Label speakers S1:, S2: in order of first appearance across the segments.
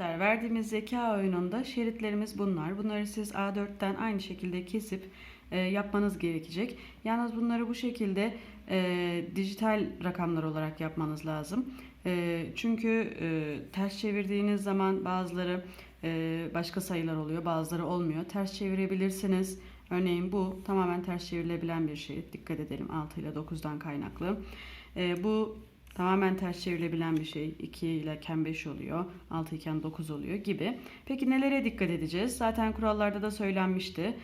S1: Gençler verdiğimiz zeka oyununda şeritlerimiz bunlar. Bunları siz A4'ten aynı şekilde kesip e, yapmanız gerekecek. Yalnız bunları bu şekilde e, dijital rakamlar olarak yapmanız lazım. E, çünkü e, ters çevirdiğiniz zaman bazıları e, başka sayılar oluyor, bazıları olmuyor. Ters çevirebilirsiniz. Örneğin bu tamamen ters çevrilebilen bir şerit. Dikkat edelim 6 ile 9'dan kaynaklı. E, bu tamamen ters çevrilebilen bir şey. 2 ile iken 5 oluyor, 6 iken 9 oluyor gibi. Peki nelere dikkat edeceğiz? Zaten kurallarda da söylenmişti.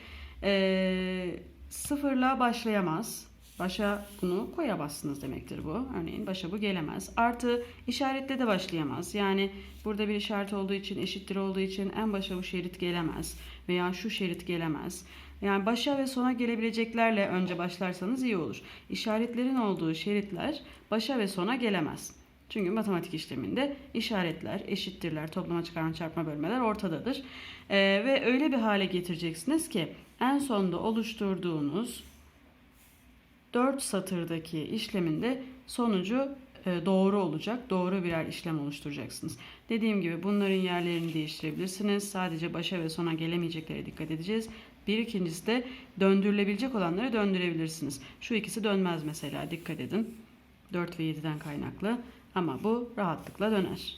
S1: E, sıfırla başlayamaz. Başa bunu koyamazsınız demektir bu. Örneğin başa bu gelemez. Artı işaretle de başlayamaz. Yani burada bir işaret olduğu için, eşittir olduğu için en başa bu şerit gelemez. Veya şu şerit gelemez. Yani başa ve sona gelebileceklerle önce başlarsanız iyi olur. İşaretlerin olduğu şeritler başa ve sona gelemez. Çünkü matematik işleminde işaretler, eşittirler, toplama, çıkarma, çarpma, bölmeler ortadadır. Ee, ve öyle bir hale getireceksiniz ki en sonda oluşturduğunuz 4 satırdaki işleminde sonucu e, doğru olacak. Doğru birer işlem oluşturacaksınız. Dediğim gibi bunların yerlerini değiştirebilirsiniz. Sadece başa ve sona gelemeyeceklere dikkat edeceğiz. Bir ikincisi de döndürülebilecek olanları döndürebilirsiniz. Şu ikisi dönmez mesela dikkat edin. 4 ve 7'den kaynaklı ama bu rahatlıkla döner.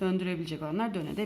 S1: Döndürebilecek olanlar dönebilir.